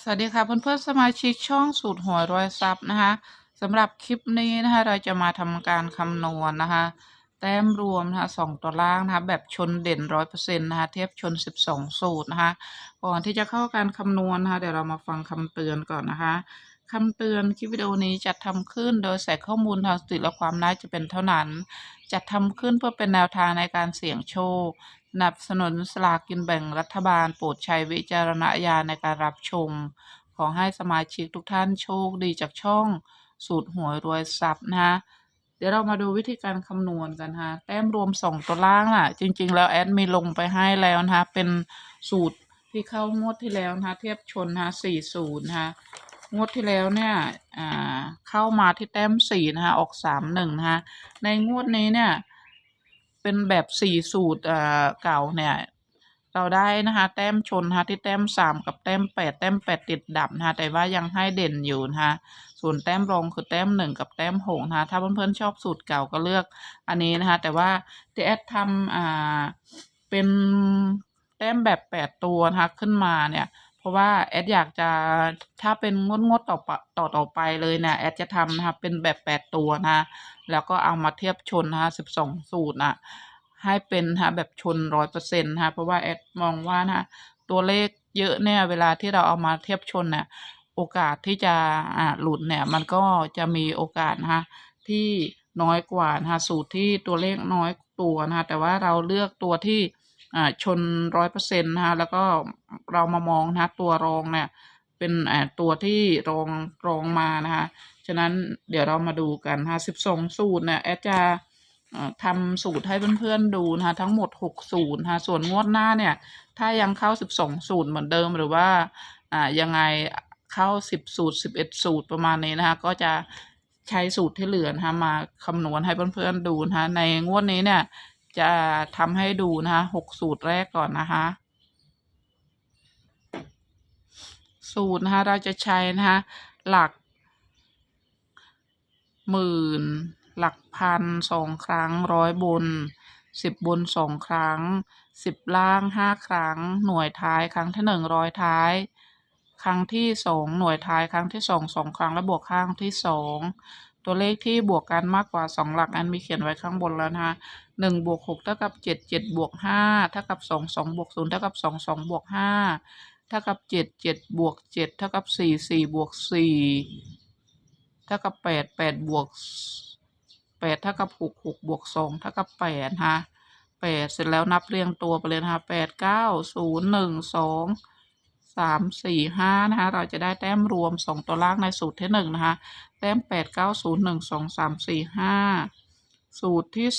สวัสดีค่ะเพื่อนๆสมาชิกช่องสูตรหัวรอยซับนะคะสำหรับคลิปนี้นะคะเราจะมาทำการคำนวณนะคะ แต้มรวมนะคะสองตัวล่างนะคะแบบชนเด่นร้อยเปอร์เซ็นต์นะคะเทียบชนสิบสองสูตรนะคะก่อนที่จะเข้าการคำนวณนะคะเดี๋ยวเรามาฟังคำเตือนก่อนนะคะคำเตือนคลิปวิดีโอนี้จัดทำขึ้นโดยใส่ข้อมูลทางสติและความน่าจะเป็นเท่านั้น จัดทำขึ้นเพื่อเป็นแนวทางในการเสี่ยงโชคสนับสนุนสลากกินแบ่งรัฐบาลโปรดใช้วิจารณญาณในการรับชม ขอให้สมาชิกทุกท่านโชคดีจากช่องสูตรหวยรวยทรัพย์นะคะเดี๋ยวเรามาดูวิธีการคำนวณกันฮะแต้มรวมสองตัวล่างน่ะ จริง ๆ แล้วแอดมีลงไปให้แล้วนะคะเป็นสูตรที่เข้างวดที่แล้วนะคะเทียบชนนะคะสี่ศูนย์นะคะ งวดที่แล้วเนี่ยอ่าเข้ามาที่แต้มสี่นะคะออกสามหนึ่งนะคะในงวดนี้เนี่ย เป็นแบบสี่สูตรเอ่อเก่าเนี่ย เราได้นะคะแต้มชนนะคะที่แต้มสามกับแต้มแปดแต้มแปดติดดับนะคะแต่ว่ายังให้เด่นอยู่นะคะส่วนแต้มรองคือแต้มหนึ่งกับแต้มหกนะคะถ้าเพื่อนๆชอบสูตรเก่าก็เลือกอันนี้นะคะแต่ว่าที่แอดทำอ่าเป็นแต้มแบบแปดตัวนะคะขึ้นมาเนี่ย เพราะว่าแอดอยากจะถ้าเป็นงดงดต่อปต่อต่อไปเลยเนี่ยแอดจะทำนะคะเป็นแบบแปดตัวนะแล้วก็เอามาเทียบชนนะคะสิบสองสูตรนะให้เป็นนะแบบชนร้อยเปอร์เซ็นต์นะเพราะว่าแอดมองว่านะตัวเลขเยอะเนี่ยเวลาที่เราเอามาเทียบชนเนี่ยโอกาสที่จะอ่าหลุดเนี่ยมันก็จะมีโอกาสนะคะที่น้อยกว่านะคะสูตรที่ตัวเลขน้อยตัวนะคะแต่ว่าเราเลือกตัวที่ ชนร้อยเปอร์เซ็นต์นะคะแล้วก็เรามามองนะะตัวรองเนี่ยเป็นอ่าตัวที่รองรองมานะคะฉะนั้นเดี๋ยวเรามาดูกันนะคะสิบสองสูตรเนี่ยแอดจะอ่อทำสูตรให้เพื่อนๆดูนะคะทั้งหมดหกสูตรนะคะส่วนงวดหน้าเนี่ย ถ้ายังเข้าสิบสองสูตรเหมือนเดิมหรือว่าอ่ายังไงเข้าสิบสูตรสิบเอ็ดสูตรประมาณนี้นะคะก็จะใช้สูตรที่เหลือนะคะมาคำนวณให้เพื่อนๆดูนะคะในงวดนี้เนี่ย จะทำให้ดูนะคะหกสูตรแรกก่อนนะคะ สูตรนะคะเราจะใช้นะคะหลัก หมื่น หลักพันสองครั้งร้อยบนสิบบนสองครั้งสิบล่างห้าครั้ง หน่วยท้ายครั้งที่หนึ่งร้อยท้าย ครั้งที่สองหน่วยท้ายครั้งที่สองสองครั้งและบวกข้างที่สอง ตัวเลขที่บวกกันมากกว่าสองหลักอันมีเขียนไว้ข้างบนแล้วนะคะหนึ่งบวกหกเท่ากับเจ็ดเจ็ดบวกห้าเท่ากับสองสองบวกศูนย์เท่ากับสองสองบวกห้าเท่ากับเจ็ดเจ็ดบวกเจ็ดเท่ากับสี่สี่บวกสี่เท่ากับแปดแปดบวกแปดเท่ากับหกหกบวกสองเท่ากับแปดนะคะแปดเสร็จแล้วนับเรียงตัวไปเลยนะคะแปดเก้าศูนย์หนึ่ง สามสี่ห้านะคะ เราจะได้แต้มรวมสองตัวล่างในสูตรที่หนึ่งนะคะ แต้มแปดเก้าศูนย์หนึ่งสองสามสี่ห้าสูตรที่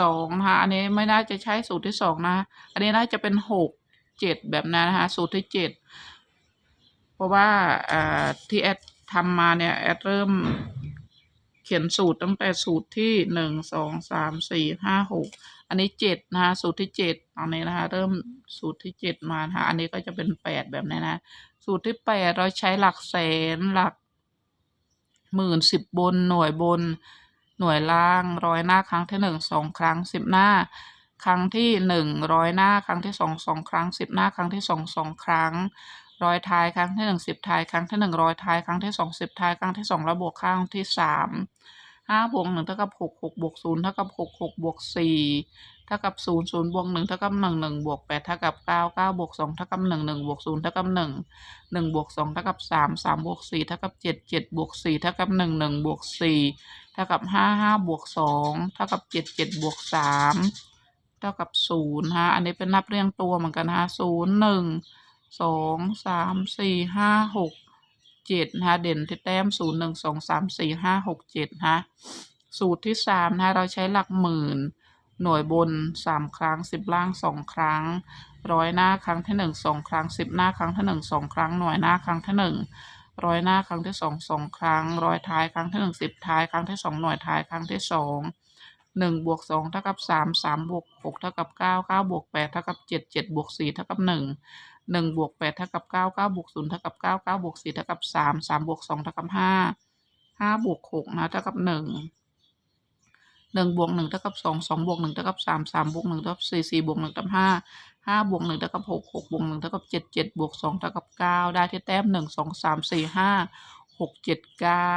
สองนะคะอันนี้ไม่น่าจะใช้สูตรที่สองนะ อันนี้น่าจะเป็นหกเจ็ดแบบนั้นนะคะ สูตรที่เจ็ดเพราะว่าอ่าที่แอดทำมาเนี่ยแอดเริ่ม เขียนสูตรตั้งแต่สูตรที่หนึ่งสองสามสี่ห้าหกอันนี้เจ็ดนะคะสูตรที่เจ็ดตอนนี้นะคะเริ่มสูตรที่เจ็ดมานะคะอันนี้ก็จะเป็นแปดแบบนี้นะสูตรที่แปดเราใช้หลักแสนหลักหมื่นสิบบนหน่วยบนหน่วยล่างร้อยหน้าครั้งที่หนึ่งสองครั้งสิบหน้า ครั้งที่หนึ่งร้อยหน้าครั้งที่สองสองครั้งสิบหน้าครั้งที่สองสองครั้ง ร้อยท้ายครั้งที่หนึ่งสิบท้ายครั้งที่หนึ่งร้อยท้ายครั้งที่สองสิบท้ายครั้งที่สองระบวกข้างที่สามห้าบวกหนึ่งเท่ากับหกหกบวกศูนย์เท่ากับหกหกบวกสี่เท่ากับศูนย์ศูนย์บวกหนึ่งเท่ากับหนึ่งหนึ่งบวกแปดเท่ากับเก้าเก้าบวกสองเท่ากับหนึ่งหนึ่งบวกศูนย์เท่ากับหนึ่งหนึ่งบวกสองเท่ากับสามสามบวกสี่เท่ากับเจ็ดเจ็ดบวกสี่เท่ากับหนึ่งหนึ่งบวกสี่เท่ากับห้าห้าบวกสองเท่ากับเจ็ดเจ็ดบวกสามเท่ากับศูนย์ฮะ อันนี้เป็นนับเรียงตัวเหมือนกันฮะศูนย์หนึ่ง สองสามสี่ห้าหกเจ็ดนะคะเด่นที่แต้มศูนย์หนึ่งสองสามสี่ห้าหกเจ็ดนะคะสูตรที่สามนะคะเราใช้หลักหมื่น หน่วยบนสามครั้งสิบล่างสองครั้งร้อยหน้าครั้งที่หนึ่งสองครั้งสิบหน้าครั้งที่หนึ่งสองครั้งหน่วยหน้าครั้งที่หนึ่งร้อยหน้าครั้งที่สองสองครั้งร้อยท้ายครั้งที่หนึ่งสิบท้ายครั้งที่สองหน่วยท้ายครั้งที่สอง หนึ่งบวกสองเท่ากับสามสามบวกหกเท่ากับเก้าเก้าบวกแปดเท่ากับเจ็ดเจ็ดบวกสี่เท่ากับหนึ่งหนึ่งบวกแปดเท่ากับเก้าเก้าบวกศูนย์เท่ากับเก้าเก้าบวกสี่เท่ากับสามสามบวกสองเท่ากับห้าห้าบวกหกนะเท่ากับหนึ่งหนึ่งบวกหนึ่งเท่ากับสองสองบวกหนึ่งเท่ากับสามสามบวกหนึ่งเท่ากับสี่สี่บวกหนึ่งเท่ากับห้าห้าบวกหนึ่งเท่ากับหกหกบวกหนึ่งเท่ากับเจ็ดเจ็ดบวกสองเท่ากับเก้าได้ที่แต้มหนึ่งสองสามสี่ห้าหกเจ็ดเก้า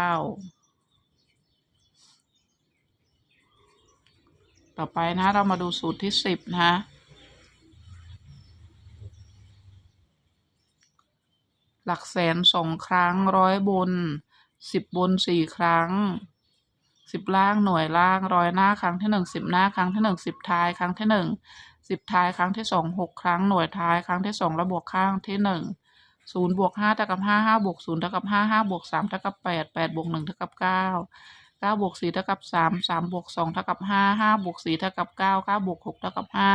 ต่อไปนะเรามาดูสูตรที่สิบนะหลักแสนสองครั้งร้อยบนสิบบนสี่ครั้งสิบล่างหน่วยล่างร้อยหน้าครั้งที่หนึ่งสิบหน้าครั้งที่หนึ่งสิบท้ายครั้งที่หนึ่งสิบท้ายครั้งที่สองหกครั้งหน่วยท้ายครั้งที่สองแล้วบวกข้างที่หนึ่งศูนย์บวกห้าเท่ากับห้าห้าบวกศูนย์เท่ากับห้าห้าบวกสามเท่ากับแปดแปดบวกหนึ่งเท่ากับเก้า ก้าบวกสี่เท่ากับสามสามบวกสองเท่ากับห้าห้าบวกสี่เท่ากับเก้าเก้าบวกหกเท่ากับห้า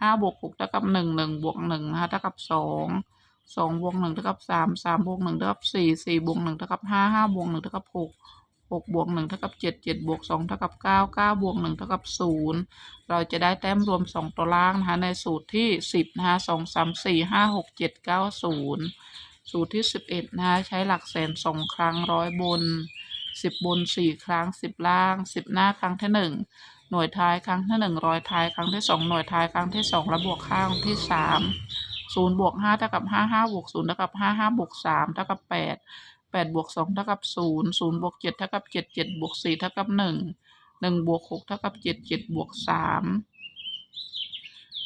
ห้าบวกหกเท่ากับหนึ่งหนึ่งบวกหนึ่งนะคะเท่ากับสองสองบวกหนึ่งเท่ากับสามสามบวกหนึ่งเท่ากับสี่สี่บวกหนึ่งเท่ากับห้าห้าบวกหนึ่งเท่ากับหกหกบวกหนึ่งเท่ากับเจ็ดเจ็ดบวกสองเท่ากับเก้าเก้าบวกหนึ่งเท่ากับศูนย์เราจะได้แต้มรวมสองตัวล่างนะคะในสูตรที่สิบนะคะสองสามสี่ห้าหกเจ็ดเก้าศูนย์สูตรที่สิบเอ็ดนะคะใช้หลักแสนสองครั้งร้อยบน สิบบนสี่ครั้งสิบล่างสิบหน้าครั้งที่หนึ่งหน่วยท้ายครั้งที่หนึ่งร้อยท้ายครั้งที่สองหน่วยท้ายครั้งที่สองและบวกข้างที่สามศูนย์บวกห้าเท่ากับห้าห้าบวกศูนย์เท่ากับห้าห้าบวกสามเท่ากับแปดแปดบวกสองเท่ากับศูนย์ศูนย์บวกเจ็ดเท่ากับเจ็ดเจ็ดบวกสี่เท่ากับหนึ่งหนึ่งบวกหกเท่ากับเจ็ดเจ็ดบวกสาม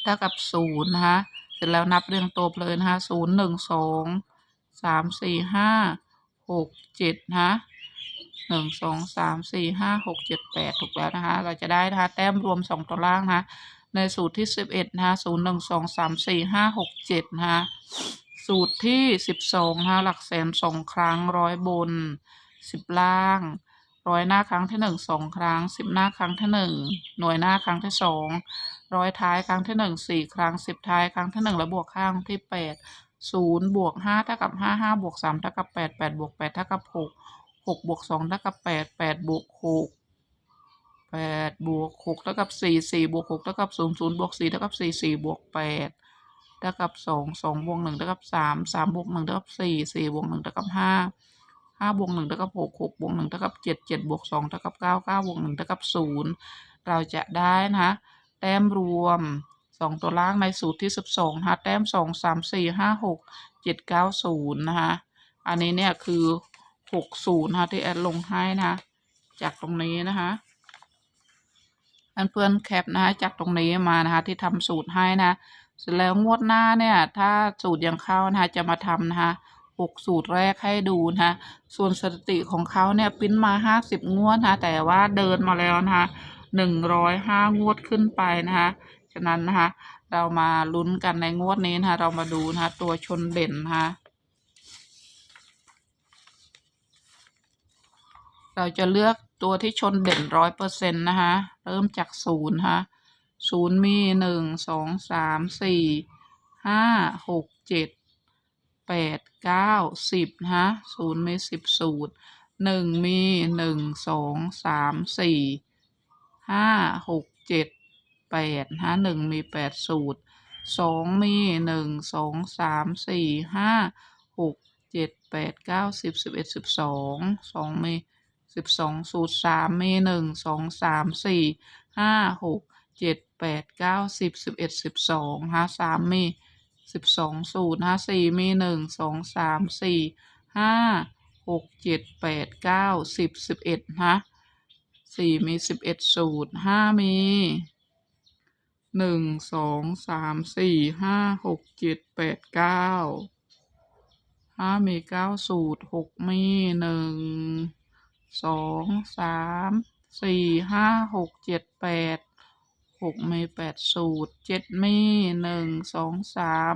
เท่ากับศูนย์นะคะเสร็จแล้วนับเรียงตัวเลยนะคะศูนย์หนึ่งสองสามสี่ห้าหกเจ็ดนะ หนึ่งสองสามสี่ห้าหกเจ็ดแปดถูกแล้วนะคะ เราจะได้นะคะแต้มรวมสองตัวล่างนะคะในสูตรที่สิบเอ็ดนะคะศูนย์หนึ่งสองสามสี่ห้าหกเจ็ดนะคะสูตรที่สิบสองฮะหลักแสนสองครั้งร้อยบนสิบล่างร้อยหน้าครั้งที่หนึ่งสองครั้งสิบหน้าครั้งที่หนึ่งหน่วยหน้าครั้งที่สองร้อยท้ายครั้งที่หนึ่งสี่ครั้งสิบท้ายครั้งที่หนึ่งแล้วบวกข้างที่แปดศูนย์บวกห้าเท่ากับห้าห้าบวกสามเท่ากับแปดแปดบวกแปดเท่ากับหก หกบวกสองเท่ากับแปดแปดบวกหกแปดบวกหกเท่ากับสี่สี่บวกหกเท่ากับศูนย์ศูนย์บวกสี่เท่ากับสี่สี่บวกแปดเท่ากับสองสองบวกหนึ่งเท่ากับสามสามบวกหนึ่งเท่ากับสี่สี่บวกหนึ่งเท่ากับห้าห้าบวกหนึ่งเท่ากับหกหกบวกหนึ่งเท่ากับเจ็ดเจ็ดบวกสองเท่ากับเก้าเก้าบวกหนึ่งเท่ากับศูนย์เราจะได้นะคะแต้มรวมสองตัวล่างในสูตรที่สิบสองนะคะแต้มสองสามสี่ห้าหกเจ็ดเก้าศูนย์นะคะอันนี้เนี่ยคือ หกศูนย์นะคะที่แอดลงให้นะคะจากตรงนี้นะคะเพื่อนๆแคปนะคะจากตรงนี้มานะคะที่ทำสูตรให้นะเสร็จแล้วงวดหน้าเนี่ย ถ้าสูตรยังเข้านะคะจะมาทำนะคะหกสูตรแรกให้ดูนะคะส่วนสถิติของเขาเนี่ยปริ้นมาห้าสิบงวดนะคะแต่ว่าเดินมาแล้วนะคะหนึ่งร้อยห้างวดขึ้นไปนะคะฉะนั้นนะคะเรามาลุ้นกันในงวดนี้นะคะเรามาดูนะคะตัวชนเด่นนะคะ เราจะเลือกตัวที่ชนเด่นร้อยเปอร์เซ็นต์นะคะ เริ่มจากศูนย์นะศูนย์มีหนึ่งสองสามสี่ห้าหกเจ็ดแปดเก้าสิบฮะศูนย์มีสิบสูตรหนึ่งมีหนึ่งสองสามสี่ห้าหกเจ็ดแปดฮะหนึ่งมีแปดสูตรสองมีหนึ่งสองสามสี่ห้าหกเจ็ดแปดเก้าสิบสิบเอ็ดสิบสองสองมี สิบสองสูตรสามมีหนึ่งสองสามสี่ห้าหกเจ็ดแปดเก้าสิบสิบเอ็ดสิบสองฮะสามมีสิบสองสูตรฮะสี่มีหนึ่งสองสามสี่ห้าหกเจ็ดแปดเก้าสิบสิบเอ็ดฮะสี่มีสิบเอ็ดสูตรห้ามีหนึ่งสองสามสี่ห้าหกเจ็ดแปดเก้าห้ามีเก้าสูตรหกมีหนึ่ง สองสามสี่ห้าหกเจ็ดแปดหกมีแปดสูตรเจ็ดมีหนึ่งสองสาม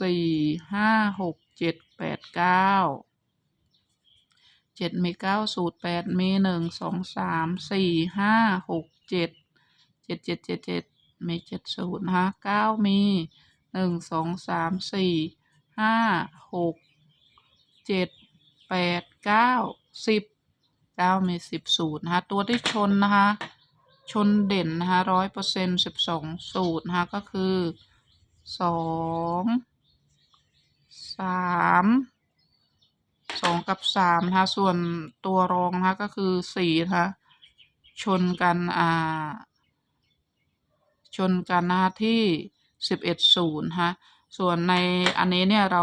สี่ห้าหกเจ็ดแปดเก้าเจ็ดมีเก้าสูตรแปดมีหนึ่งสองสามสี่ห้าหกเจ็ดเจ็ดเจ็ดเจ็ดเจ็ดมีเจ็ดสูตรนะคะเก้ามีหนึ่งสองสามสี่ห้าหกเจ็ดแปดเก้า สิบเก้ามีสิบสูตรนะคะตัวที่ชนนะคะชนเด่นนะคะร้อยเปอร์เซ็นสิบสองสูตรนะคะก็คือสองสามสองกับสามนะคะส่วนตัวรองนะคะก็คือสี่นะคะชนกันอ่าชนกันนะคะที่สิบเอ็ดศูนย์ฮะส่วนในอันนี้เนี่ยเรา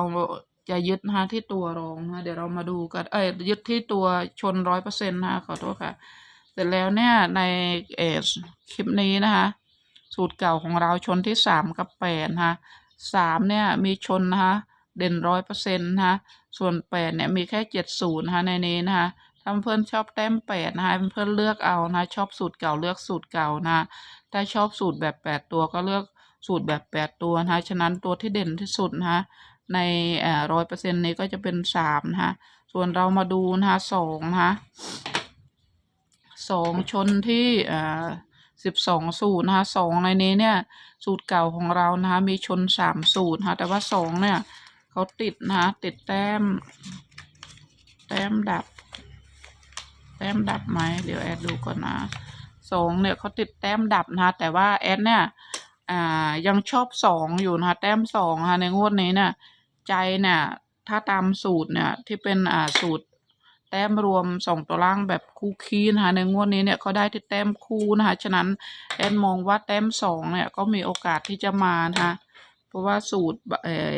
จะยึดนะคะที่ตัวรองนะเดี๋ยวเรามาดูกันเอ้ยยึดที่ตัวชนร้อยเปอร์เซ็นต์นะคะขอโทษค่ะ เสร็จแล้วเนี่ยในเออคลิปนี้นะคะสูตรเก่าของเราชนที่สามกับแปดนะคะสามเนี่ยมีชนนะคะเด่นร้อยเปอร์เซ็นต์นะคะส่วนแปดเนี่ยมีแค่เจ็ดศูนย์นะคะในนี้นะคะถ้าเพื่อนชอบแต้มแปดนะคะเพื่อนเลือกเอานะชอบสูตรเก่าเลือกสูตรเก่านะถ้าชอบสูตรแบบแปดตัวก็เลือกสูตรแบบแปดตัวนะคะฉะนั้นตัวที่เด่นที่สุดนะคะ ในร้อยเปอร์เซ็นต์นี้ก็จะเป็นสามนะคะส่วนเรามาดูนะคะสองนะคะสองชนที่อ่าสิบสองสูตรนะคะสองในนี้เนี่ยสูตรเก่าของเรานะคะมีชนสามสูตรนะคะแต่ว่าสองเนี่ยเขาติดนะคะติดแต้ม แต้มดับ แต้มดับไหมเดี๋ยวแอดดูก่อนนะสองเนี่ยเขาติดแต้มดับนะคะแต่ว่าแอดเนี่ยอ่ายังชอบสองอยู่นะคะแต้มสองนะคะในงวดนี้เนี่ย ใจเนี่ยถ้าตามสูตรเนี่ยที่เป็นอ่าสูตรแต้มรวมสองตัวล่างแบบคู่คีนะคะในงวดนี้เนี่ยเขาได้ที่แต้มคู่นะคะฉะนั้นแอนมองว่าแต้มสองเนี่ยก็มีโอกาสที่จะมานะคะเพราะว่าสูตรเอ่อ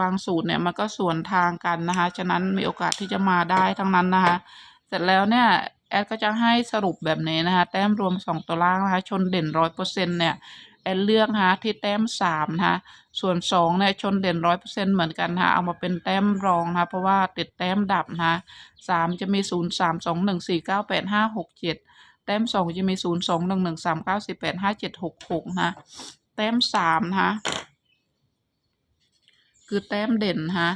บางสูตรเนี่ยมันก็สวนทางกันนะคะฉะนั้นมีโอกาสที่จะมาได้ทั้งนั้นนะคะเสร็จแล้วเนี่ยแอดก็จะให้สรุปแบบนี้นะคะแต้มรวมสองตัวล่างนะคะชนเด่นร้อยเปอร์เซ็นต์เนี่ย เลือกนะที่แต้มสามนะส่วนสองเนี่ยชนเด่นร้อยเปอร์เซ็นต์เหมือนกันนะคะเอามาเป็นแต้มรองนะคะเพราะว่าติดแต้มดับนะสามจะมีศูนย์สามสองหนึ่งสี่เก้าแปดห้าหกเจ็ดแต้มสองจะมีศูนย์สองหนึ่งหนึ่งสามเก้าสิบแปดห้าเจ็ดหกหกนะแต้มสามนะคือแต้มเด่นนะคะ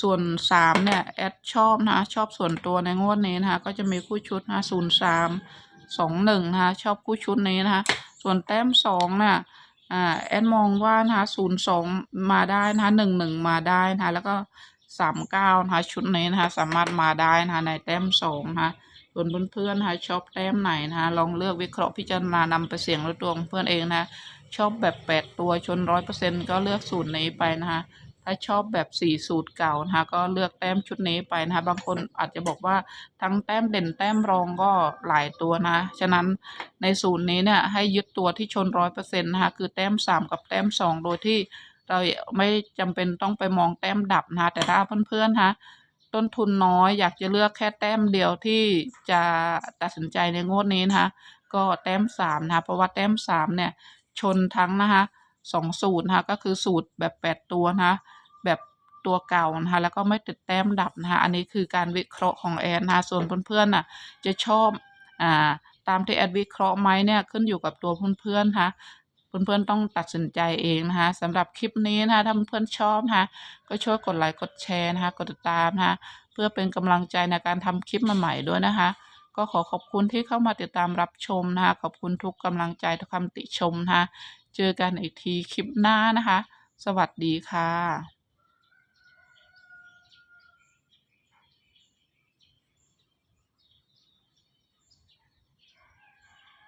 ส่วนสามเนี่ยแอดชอบนะชอบส่วนตัวในงวดนี้นะคะก็จะมีคู่ชุดนะศูนย์สามสองหนึ่งนะคะชอบคู่ชุดนี้นะคะ ส่วนแต้มสองน่ะอ่าแอนมองว่านะคะศูนย์สองมาได้นะคะหนึ่งหนึ่งมาได้นะคะแล้วก็สามเก้านะคะชุดนี้นะคะสามารถมาได้นะคะในแต้มสองนะคะส่วนเพื่อนๆนะคะชอบแต้มไหนนะคะลองเลือกวิเคราะห์พิจารณานำไปเสี่ยงด้วยตัวของเพื่อนเองนะชอบแบบแปดตัวชนร้อยเปอร์เซ็นก็เลือกสูตรนี้ไปนะคะ ถ้าชอบแบบสี่สูตรเก่านะคะก็เลือกแต้มชุดนี้ไปนะคะบางคนอาจจะบอกว่าทั้งแต้มเด่นแต้มรองก็หลายตัวนะฉะนั้นในสูตรนี้เนี่ยให้ยึดตัวที่ชนร้อยเปอร์เซ็นต์นะคะคือแต้มสามกับแต้มสองโดยที่เราไม่จำเป็นต้องไปมองแต้มดับนะคะแต่ถ้าเพื่อนๆฮะต้นทุนน้อยอยากจะเลือกแค่แต้มเดียวที่จะตัดสินใจในงวดนี้นะคะก็แต้มสามนะคะเพราะว่าแต้มสามเนี่ยชนทั้งนะคะสองสูตรนะคะก็คือสูตรแบบแปดตัวนะคะ ตัวเก่านะคะแล้วก็ไม่ติดแต้มดับนะคะอันนี้คือการวิเคราะห์ของแอนนะคะส่วนเพื่อนๆน่ะจะชอบอ่าตามที่แอดวิเคราะห์ไหมเนี่ยขึ้นอยู่กับตัวเพื่อนๆค่ะเพื่อนๆต้องตัดสินใจเองนะคะสำหรับคลิปนี้นะคะถ้าเพื่อนๆชอบนะคะก็ช่วยกดไลค์กดแชร์นะคะกดติดตามนะคะเพื่อเป็นกำลังใจในการทำคลิปใหม่ๆด้วยนะคะ ก็ขอขอบคุณที่เข้ามาติดตามรับชมนะคะขอบคุณทุกกำลังใจทุกคำติชมนะคะเจอกันอีกทีคลิปหน้านะคะ สวัสดีค่ะ